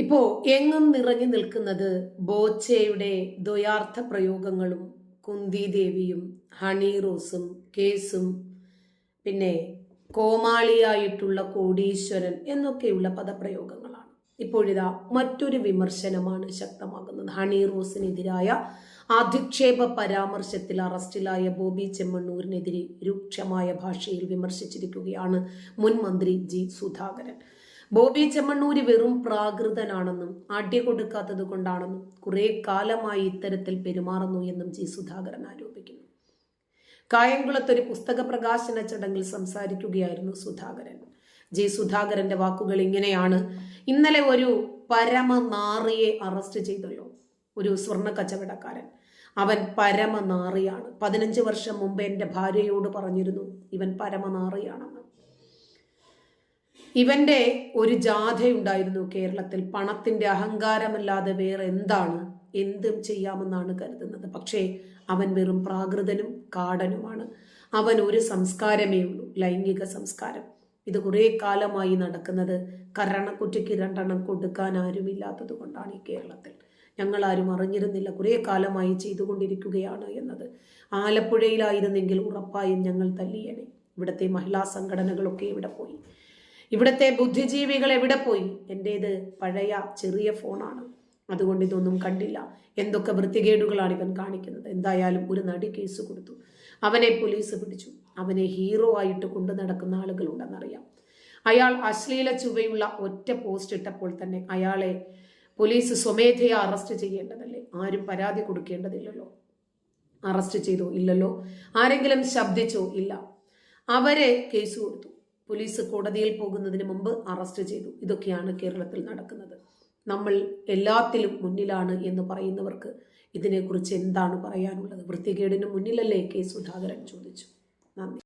ഇപ്പോ എങ്ങും നിറഞ്ഞു നിൽക്കുന്നത് ബോച്ചയുടെ ദ്വയാർത്ഥ പ്രയോഗങ്ങളും കുന്തി ദേവിയും ഹണി റോസും കേസും പിന്നെ കോമാളിയായിട്ടുള്ള കോടീശ്വരൻ എന്നൊക്കെയുള്ള പദപ്രയോഗങ്ങളാണ്. ഇപ്പോഴിതാ മറ്റൊരു വിമർശനമാണ് ശക്തമാകുന്നത്. ഹണി റോസിനെതിരായ അധിക്ഷേപ പരാമർശത്തിൽ അറസ്റ്റിലായ ബോബി ചെമ്മണ്ണൂരിനെതിരെ രൂക്ഷമായ ഭാഷയിൽ വിമർശിച്ചിരിക്കുകയാണ് മുൻ മന്ത്രി ജി സുധാകരൻ. ബോബി ചെമ്മണ്ണൂര് വെറും പ്രാകൃതനാണെന്നും അടി കൊടുക്കാത്തത് കൊണ്ടാണെന്നും കുറെ കാലമായി ഇത്തരത്തിൽ പെരുമാറുന്നു എന്നും ജി സുധാകരൻ ആരോപിക്കുന്നു. കായംകുളത്ത് ഒരു പുസ്തക പ്രകാശന ചടങ്ങിൽ സംസാരിക്കുകയായിരുന്നു സുധാകരൻ. ജി സുധാകരന്റെ വാക്കുകൾ ഇങ്ങനെയാണ്. ഇന്നലെ ഒരു പരമനാറിയെ അറസ്റ്റ് ചെയ്തല്ലോ ഒരു സ്വർണ കച്ചവടക്കാരൻ. അവൻ പരമനാറിയാണ്. പതിനഞ്ച് വർഷം മുമ്പ് എന്റെ ഭാര്യയോട് പറഞ്ഞിരുന്നു ഇവൻ പരമനാറിയാണെന്ന്. ഇവന്റെ ഒരു ജാഥയുണ്ടായിരുന്നു കേരളത്തിൽ. പണത്തിന്റെ അഹങ്കാരമല്ലാതെ വേറെ എന്താണ്? എന്തും ചെയ്യാമെന്നാണ് കരുതുന്നത്. പക്ഷേ അവൻ വെറും പ്രാകൃതനും കാടനുമാണ്. അവൻ ഒരു സംസ്കാരമേ ഉള്ളൂ ലൈംഗിക സംസ്കാരം. ഇത് കുറേ കാലമായി നടക്കുന്നത് കരണക്കുറ്റിക്ക് രണ്ടെണ്ണം കൊടുക്കാൻ ആരുമില്ലാത്തത് കൊണ്ടാണ് ഈ കേരളത്തിൽ. ഞങ്ങൾ ആരും അറിഞ്ഞിരുന്നില്ല കുറേ കാലമായി ചെയ്തുകൊണ്ടിരിക്കുകയാണ് എന്നത്. ആലപ്പുഴയിലായിരുന്നെങ്കിൽ ഉറപ്പായും ഞങ്ങൾ തല്ലിയണേ ഇവിടുത്തെ മഹിളാ സംഘടനകളൊക്കെ ഇവിടെ പോയി. ഇവിടുത്തെ ബുദ്ധിജീവികൾ എവിടെ പോയി? എന്റേത് പഴയ ചെറിയ ഫോണാണ്. അതുകൊണ്ട് ഇതൊന്നും കണ്ടില്ല. എന്തൊക്കെ വൃത്തികേടുകളാണ് ഇവൻ കാണിക്കുന്നത്? എന്തായാലും ഒരു നടി കേസ് കൊടുത്തു. അവനെ പോലീസ് പിടിച്ചു. അവനെ ഹീറോ ആയിട്ട് കൊണ്ടു നടക്കുന്ന ആളുകളുണ്ടെന്നറിയാം. അയാൾ അശ്ലീല ചുവയുള്ള ഒറ്റ പോസ്റ്റ് ഇട്ടപ്പോൾ തന്നെ അയാളെ പോലീസ് സ്വമേധയാ അറസ്റ്റ് ചെയ്യേണ്ടതല്ലേ? ആരും പരാതി കൊടുക്കേണ്ടതില്ലല്ലോ. അറസ്റ്റ് ചെയ്തോ ഇല്ലല്ലോ? ആരെങ്കിലും ശബ്ദിച്ചോ ഇല്ല. അവരെ കേസ് കൊടുത്തു. പോലീസ് കോടതിയിൽ പോകുന്നതിന് മുമ്പ് അറസ്റ്റ് ചെയ്തു. ഇതൊക്കെയാണ് കേരളത്തിൽ നടക്കുന്നത്. നമ്മൾ എല്ലാത്തിലും മുന്നിലാണ് എന്ന് പറയുന്നവർക്ക് ഇതിനെക്കുറിച്ച് എന്താണ് പറയാനുള്ളത്? വൃത്തികേടിന് മുന്നിലല്ലേ കെ സുധാകരൻ ചോദിച്ചു. നന്ദി.